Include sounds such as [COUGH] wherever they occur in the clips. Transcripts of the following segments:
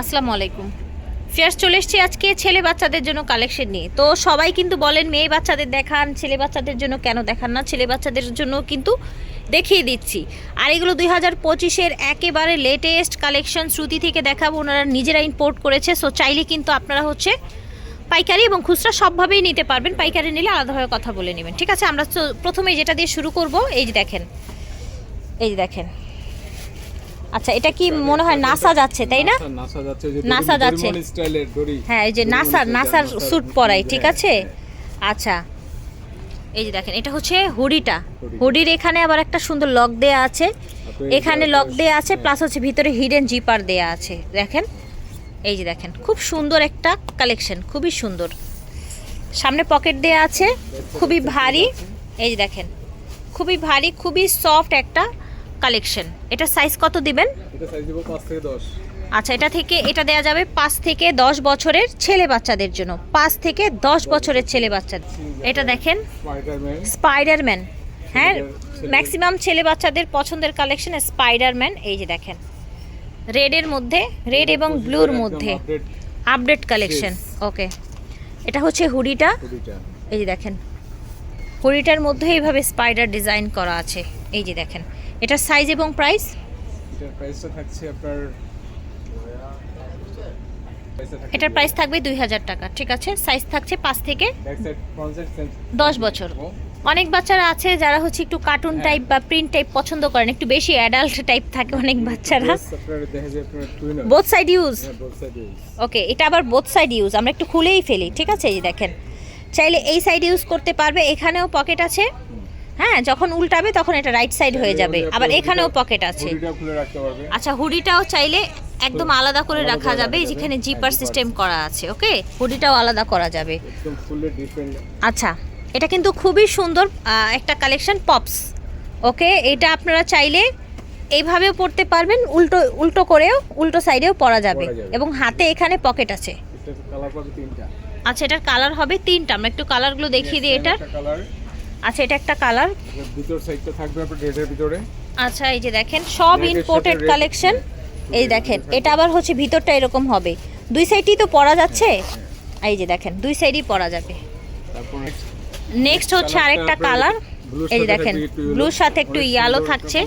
আসসালামু আলাইকুম। ফেয়ার চলে এসছি আজকে ছেলে বাচ্চাদের জন্য কালেকশন নিয়ে। তো সবাই কিন্তু বলেন, মেয়ে বাচ্চাদের দেখান, ছেলে বাচ্চাদের জন্য কেন দেখান না? ছেলে বাচ্চাদের জন্য কিন্তু দেখিয়ে দিচ্ছি। আর এগুলো দুই হাজার পঁচিশের একেবারে লেটেস্ট কালেকশন শ্রুতি থেকে দেখাবো। ওনারা নিজেরা ইম্পোর্ট করেছে। সো চাইলে কিন্তু আপনারা হচ্ছে পাইকারি এবং খুচরা সবভাবেই নিতে পারবেন। পাইকারি নিলে আলাদাভাবে কথা বলে নেবেন। ঠিক আছে, আমরা প্রথমে যেটা দিয়ে শুরু করব, এই যে দেখেন। এই যে দেখেন। আচ্ছা এটা কি মনে হয় নাসা যাচ্ছে তাই না? নাসা যাচ্ছে নাসা যাচ্ছে। স্টাইলের দড়ি। হ্যাঁ এই যে নাসার নাসার স্যুট পরাই হ্যাঁ, ঠিক আছে? আচ্ছা এই যে দেখেন এটা হচ্ছে হুডিটা। হুডির এখানে আবার একটা সুন্দর লক দেয়া আছে। এখানে লক দেয়া আছে হ্যাঁ। প্লাস হচ্ছে ভিতরে হিডেন জিপার দেয়া আছে দেখেন? এই যে দেখেন খুব সুন্দর একটা কালেকশন খুবই সুন্দর। সামনে পকেট দেয়া আছে খুবই ভারী। এই যে দেখেন খুবই ভারী খুবই সফট একটা কালেকশন এটা সাইজ কত দিবেন? এটা সাইজ দিব 5 থেকে 10 আচ্ছা এটা থেকে এটা দেয়া যাবে পাঁচ থেকে দশ বছরের ছেলে বাচ্চাদের জন্য। পাঁচ থেকে দশ বছরের ছেলে বাচ্চাদের এটা দেখেন। স্পাইডারম্যান স্পাইডারম্যান হ্যাঁ ম্যাক্সিমাম ছেলে বাচ্চাদের পছন্দের কালেকশন স্পাইডারম্যান এই যে দেখেন। রেডের মধ্যে রেড এবং ব্লুর মধ্যে। আপডেট কালেকশন ওকে এটা হচ্ছে হুডিটা। এই যে দেখেন। হুডিটার মধ্যে এইভাবে স্পাইডার ডিজাইন করা আছে। এই যে দেখেন এটার সাইজ এবং প্রাইস এটার প্রাইসটা থাকছে আপনার এটার প্রাইস থাকবে দুই হাজার টাকা ঠিক আছে? সাইজ থাকছে পাঁচ থেকে দশ বছর। অনেক বাচ্চারা আছে যারা হচ্ছে একটু কার্টুন হ্যাঁ। টাইপ বা প্রিন্ট টাইপ পছন্দ করেন একটু বেশি অ্যাডাল্ট টাইপ থাকে অনেক বাচ্চারা। বোথ সাইড ইউজ ওকে এটা আবার বোথ সাইড ইউজ আমরা একটু খুলেই ফেলি ঠিক আছে? এই দেখেন চাইলে এই সাইড ইউজ করতে পারবে এখানেও পকেট আছে। হ্যাঁ যখন উল্টাবে তখন এটা রাইট সাইড হয়ে যাবে আবার এখানেও পকেট আছে। আচ্ছা হুডিটাও চাইলে একদম আলাদা করে রাখা যাবে যেখানে জিপার সিস্টেম করা আছে ওকে হুডিটাও আলাদা করা যাবে। আচ্ছা এটা কিন্তু খুবই সুন্দর একটা কালেকশন পপস ওকে এটা আপনারা চাইলে এইভাবেও পড়তে পারবেন উল্টো উল্টো করেও উল্টো সাইডেও পরা যাবে। এবং হাতে এখানে পকেট আছে। আচ্ছা এটার কালার হবে তিনটা। আমরা একটু কালারগুলো দেখিয়ে দিই এটার। আচ্ছা এটা একটা কালার ভিতর সাইডটা থাকবে আপনার রেডের ভিতরে। আচ্ছা এই যে দেখেন সব ইম্পোর্টেড কালেকশন হ্যাঁ, এই দেখেন এটা আবার হচ্ছে ভিতরটা এরকম হবে। দুই সাইডই তো পরা যাচ্ছে? এই যে দেখেন দুই সাইডই পরা যাবে। নেক্সট হচ্ছে আরেকটা কালার এই যে দেখেন ব্লুর সাথে একটু ইয়ালো থাকছে।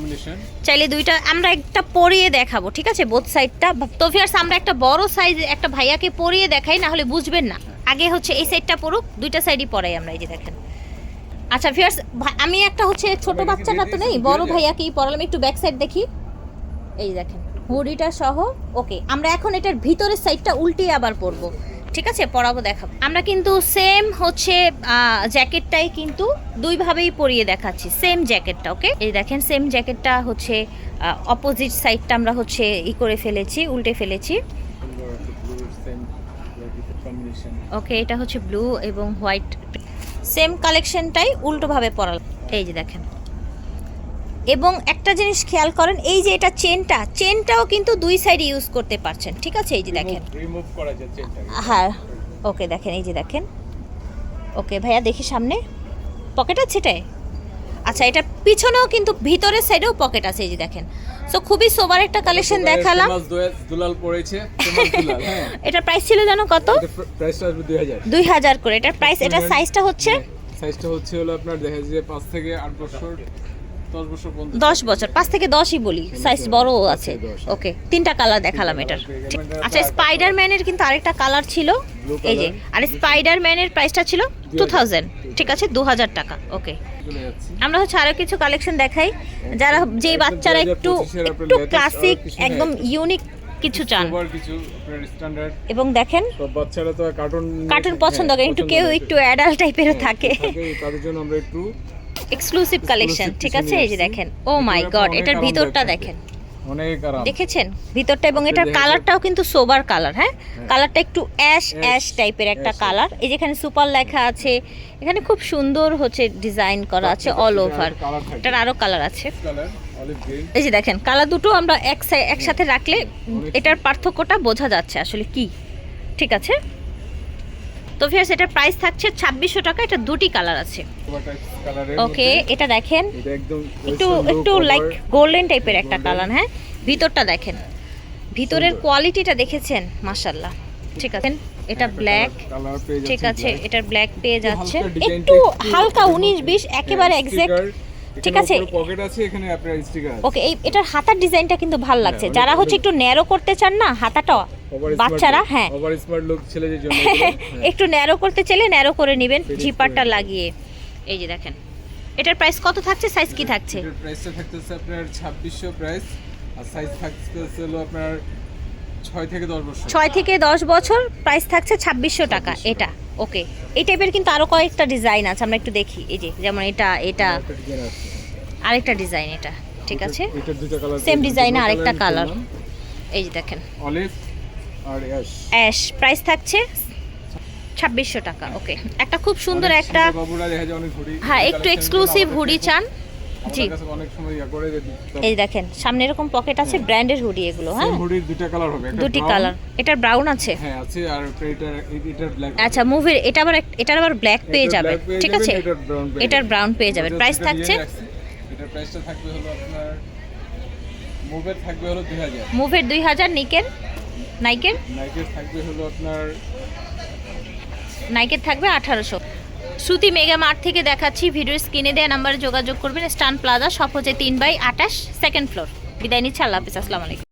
চাইলে দুইটা আমরা একটা পরিয়ে দেখাবো ঠিক আছে বোথ সাইডটা তো ফিয়ার্স আমরা একটা বড় সাইজ একটা ভাইয়াকে পরিয়ে দেখাই না হলে বুঝবেন না। আগে হচ্ছে এই সাইডটা পড়ুক দুইটা সাইডই পরাই আমরা এই যে দেখেন। আচ্ছা ফিয়ার্স আমি একটা হচ্ছে ছোট বাচ্চাটা তো নেই বড় ভাইয়াকেই পরালাম একটু ব্যাক সাইড দেখি। এই দেখেন হুডিটা সহ ওকে আমরা এখন এটার ভিতরের সাইডটা উল্টিয়ে আবার পরবো। ঠিক আছে পরাবো দেখাবো। আমরা কিন্তু সেম হচ্ছে জ্যাকেটটাই কিন্তু দুইভাবেই পরিয়ে দেখাচ্ছি সেম জ্যাকেটটা ওকে এই দেখেন সেম জ্যাকেটটা হচ্ছে অপোজিট সাইডটা আমরা হচ্ছে ই করে ফেলেছি উল্টে ফেলেছি। ওকে এটা হচ্ছে ব্লু এবং হোয়াইট সেম কালেকশনটাই উল্টোভাবে পরাল এই যে দেখেন। এবং একটা জিনিস খেয়াল করেন এই যে এটা চেনটা চেনটাও কিন্তু দুই সাইড ইউজ করতে পারছেন ঠিক আছে? এই যে দেখেন। রিমুভ করা যাচ্ছে এটা হ্যাঁ। ওকে দেখেন এই যে দেখেন। ওকে ভাইয়া দেখি সামনে। পকেট আছে এটায়? আচ্ছা এটা পিছনেও কিন্তু ভিতরের সাইডেও পকেট আছে এই যে দেখেন। সো খুবই সোবার একটা কালেকশন দেখালাম। দুলাল পড়েছে হ্যাঁ। [LAUGHS] এটার প্রাইস ছিল জানো কত? প্রাইসটা আসবে 2000 দুই হাজার করে। এটা প্রাইস এটা সাইজটা হচ্ছে? সাইজটা হচ্ছে হলো আপনার দেখা যায় যে 5 থেকে 8 বছর। 10 বছর পর্যন্ত দশ বছর পাঁচ থেকে দশই বলি সাইজ বড় আছে। ওকে তিনটা কালার দেখালাম এটার। আচ্ছা স্পাইডার ম্যানের কিন্তু আরেকটা কালার ছিল। এই যে। আর স্পাইডার ম্যানের প্রাইসটা ছিল টু থাউজেন্ড ঠিক আছে দু হাজার টাকা ওকে আমরা হচ্ছে আরও কিছু কালেকশন দেখাই। যারা যেই বাচ্চারা একটু একটু ক্লাসিক একদম ইউনিক কিছু চান। এবং দেখেন বাচ্চারা তো কার্টুন কার্টুন পছন্দ করে একটু কেউ একটু অ্যাডাল্ট টাইপেরও হ্যাঁ, থাকে তাদের জন্য আমরা একটু এক্সক্লুসিভ কালেকশন ঠিক আছে? এই যে দেখেন ও মাই গড এটার ভিতরটা দেখেন। অনেক আরাম। দেখেছেন? ভিতরটা এবং এটার কালারটাও কিন্তু সোবার কালার হ্যাঁ? কালারটা একটু অ্যাশ অ্যাশ টাইপের একটা কালার এই যেখানে সুপার লেখা আছে এখানে খুব সুন্দর হচ্ছে ডিজাইন করা আছে অল ওভার। এটার আরও কালার আছে। এই যে দেখেন কালার দুটো আমরা এক সাই- একসাথে রাখলে এটার পার্থক্যটা বোঝা যাচ্ছে আসলে কি। ঠিক আছে? তো ভিউয়ার্স এটার প্রাইস থাকছে ছাব্বিশশো টাকা এটা দুটি কালার আছে। ওকে এটা দেখেন একটু একটু লাইক গোল্ডেন টাইপের একটা কালার হ্যাঁ? ভিতরটা দেখেন। ভিতরের কোয়ালিটিটা দেখেছেন মাশাল্লাহ ঠিক আছে এটা ব্ল্যাক ঠিক আছে এটা এটার ব্ল্যাক পেয়ে যাচ্ছে। একটু হালকা উনিশ বিশ একেবারে হ্যাঁ, এক্সাক্ট sticker, ঠিক আছে। পকেট আছে এখানে আপনার স্টিকার আছে। ওকে এই এটার হাতার ডিজাইনটা কিন্তু ভালো লাগছে। হ্যাঁ, যারা হচ্ছে একটু ন্যারো করতে চান না হাতাটা বাচ্চারা হ্যাঁ। smart look ছেলেদের জন্য [LAUGHS] হ্যাঁ। একটু ন্যারো করতে চাইলে ন্যারো করে নেবেন জিপারটা লাগিয়ে। এই যে দেখেন এটার প্রাইস কত থাকছে? সাইজ কি থাকছে? এটার প্রাইসটা থাকতেছে আপনার ছাব্বিশশো প্রাইস আর সাইজ থাকতেছে হলো আপনার ছয় থেকে দশ বছর। ছয় থেকে দশ বছর প্রাইস থাকছে ছাব্বিশশো টাকা এটা। ওকে এই টাইপের কিন্তু আরও কয়েকটা ডিজাইন আছে আমরা একটু দেখি। এই যে যেমন এটা এটা। আরেকটা ডিজাইন এটা ঠিক আছে? সেম ডিজাইনে কালার আরেকটা colour। এই যে দেখেন। অলিভ আর অ্যাশ অ্যাশ প্রাইস থাকছে ছাব্বিশশো টাকা ওকে একটা খুব সুন্দর একটা বাবুরা দেখা যায় অনেক হুডি হ্যাঁ একটু এক্সক্লুসিভ হুডি চান। জি। অনেক সময় ইয়া করে এই দেখেন সামনে এরকম পকেট আছে ব্র্যান্ডের হুডি এগুলো হ্যাঁ? হুডির দুটো কালার হবে দুটি কালার এটার ব্রাউন আছে? হ্যাঁ আছে আর এটার এটার ব্ল্যাক আচ্ছা মুভির এটা আবার এটার আবার ব্ল্যাক পেয়ে যাবে ঠিক আছে? এটার ব্রাউন পেয়ে যাবে। প্রাইস থাকছে? এটার প্রাইসটা থাকবে হলো আপনার মুভের থাকবে হলো 2000 মুভের দুই হাজার নিকের নাইকের নাইকের থাকবে হলো আপনার নাইকের থাকবে আঠারোশো। শ্রুতি মেগা মার্ট থেকে দেখাচ্ছি ভিডিও স্ক্রিনে দেওয়া নাম্বারে যোগাযোগ করবেন। স্টান প্লাজা সব হচ্ছে তিন বাই আটাশ সেকেন্ড ফ্লোর বিদায় নিচ্ছে, আল্লাহ হাফিজ, আসসালামু আলাইকুম।